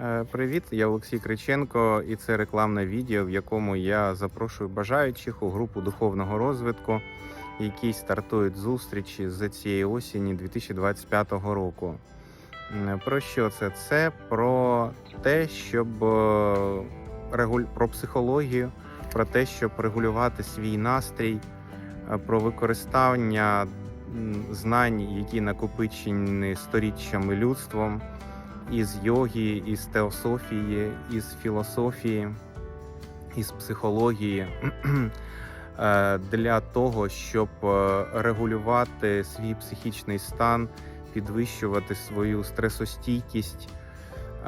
Е, Привіт, я Олексій Криченко, і це рекламне відео, в якому я запрошую бажаючих у групу духовного розвитку, які стартують зустрічі з цієї осені 2025 року. Про що це? Це про те, щоб е, про психологію, про те, щоб регулювати свій настрій, е, про використання знань, які накопичені сторіччями людством із йоги, із теософії, із філософії, із психології е, для того, щоб е, регулювати свій психічний стан, підвищувати свою стресостійкість,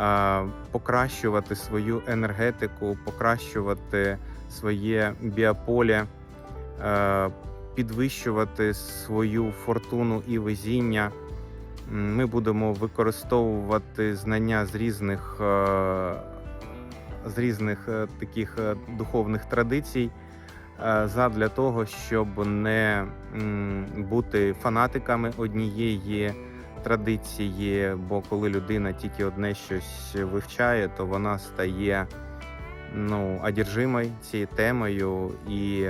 е, покращувати свою енергетику, покращувати своє біополе, підвищувати свою фортуну і везіння. Ми будемо використовувати знання з різних, е, з різних е, таких е, духовних традицій задля того, щоб не бути фанатиками однієї традиції. Бо коли людина тільки одне щось вивчає, то вона стає ну, одержимою цією темою і.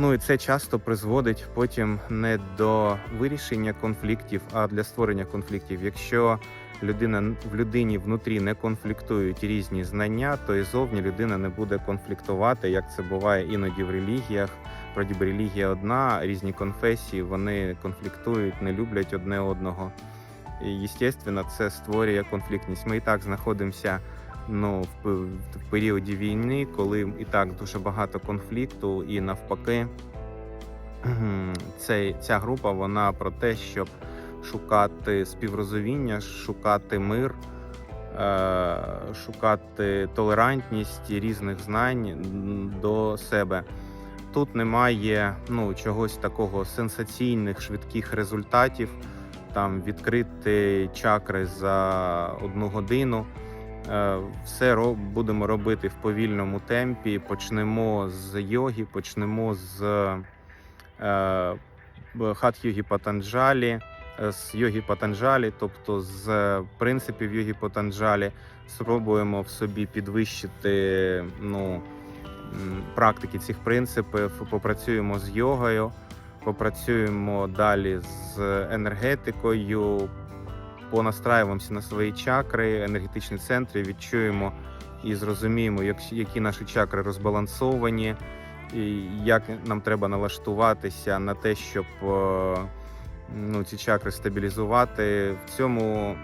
Ну і це часто призводить потім не до вирішення конфліктів, а для створення конфліктів. Якщо людина в людині внутрі не конфліктують різні знання, то і зовні людина не буде конфліктувати, як це буває іноді в релігіях. Вроді релігія одна, різні конфесії, вони конфліктують, не люблять одне одного. І, звісно, це створює конфліктність. Ми і так знаходимося ну, в, пе- в періоді війни, коли і так дуже багато конфлікту, і навпаки, цей, ця група вона про те, щоб шукати співрозуміння, шукати мир, е, шукати толерантність різних знань до себе. Тут немає ну, чогось такого сенсаційних, швидких результатів, там відкрити чакри за одну годину. Е, Все будемо робити в повільному темпі. Почнемо з йоги, почнемо з е, хат-йоги Патанджалі, е, з йоги Патанджалі, тобто з принципів йоги Патанджалі. Спробуємо в собі підвищити ну, практики цих принципів, попрацюємо з йогою, попрацюємо далі з енергетикою, понастраюємося на свої чакри, енергетичні центри, відчуємо і зрозуміємо, як, які наші чакри розбалансовані, і як нам треба налаштуватися на те, щоб е, ну, ці чакри стабілізувати. В цьому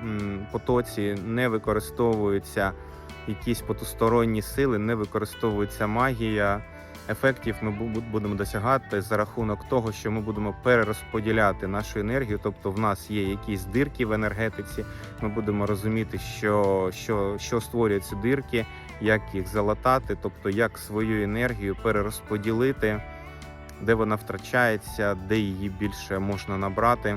потоці не використовуються якісь потусторонні сили, не використовується магія. Ефектів ми будемо досягати за рахунок того, що ми будемо перерозподіляти нашу енергію. Тобто, в нас є якісь дирки в енергетиці. Ми будемо розуміти, що, що, що створює ці дирки, як їх залатати, тобто як свою енергію перерозподілити, де вона втрачається, де її більше можна набрати.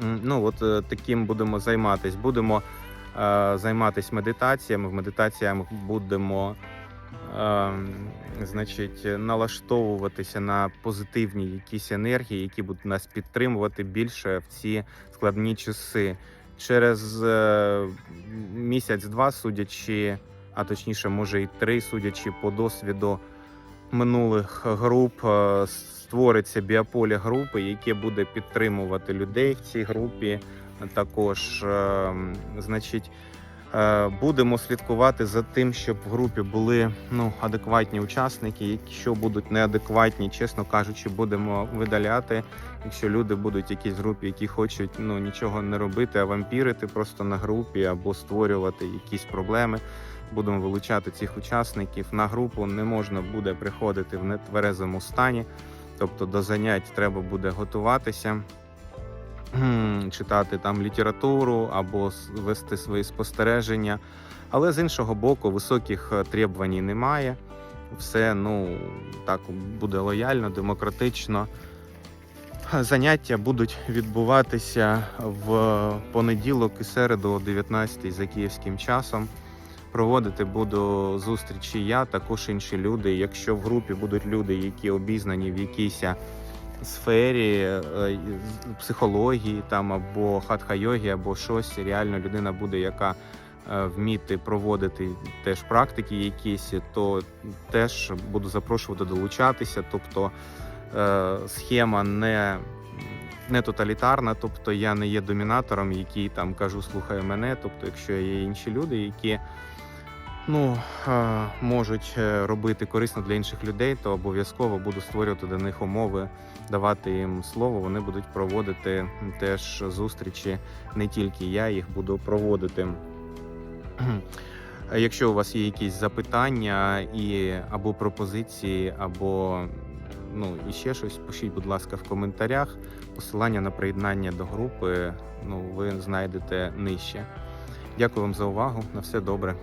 Ну от е, таким будемо займатися. Будемо е, займатися медитаціями. В медитаціях будемо значить, налаштовуватися на позитивні якісь енергії, які будуть нас підтримувати більше в ці складні часи. Через е, місяць-два, судячи, а точніше, може і три, судячи по досвіду минулих груп, е, створиться біополе групи, яке буде підтримувати людей в цій групі. Також, е, значить, Будемо слідкувати за тим, щоб в групі були ну, адекватні учасники. Якщо будуть неадекватні, чесно кажучи, будемо видаляти. Якщо люди будуть в якійсь групі, які хочуть ну, нічого не робити, а вампірити просто на групі або створювати якісь проблеми, будемо вилучати цих учасників. На групу не можна буде приходити в нетверезому стані, тобто до занять треба буде готуватися читати там літературу або вести свої спостереження. Але з іншого боку, високих е, требувань немає. Все ну так буде лояльно, демократично. Заняття будуть відбуватися в понеділок і середу о 19 за київським часом. Проводити буду зустрічі я, також інші люди. Якщо в групі будуть люди, які обізнані в якійсь сфері е, психології там або хатха-йогі, або щось, реально людина буде, яка е, вміти проводити теж практики якісь, то теж буду запрошувати долучатися. Тобто е, схема не, не тоталітарна, тобто я не є домінатором, який там кажу, слухай мене. Тобто, якщо є інші люди, які ну, можуть е, робити корисно для інших людей, то обов'язково буду створювати для них умови, давати їм слово. Вони будуть проводити теж зустрічі. Не тільки я їх буду проводити. Якщо у вас є якісь запитання і або пропозиції, або ну і ще щось, пишіть, будь ласка, в коментарях. Посилання на приєднання до групи ну, ви знайдете нижче. Дякую вам за увагу. На все добре.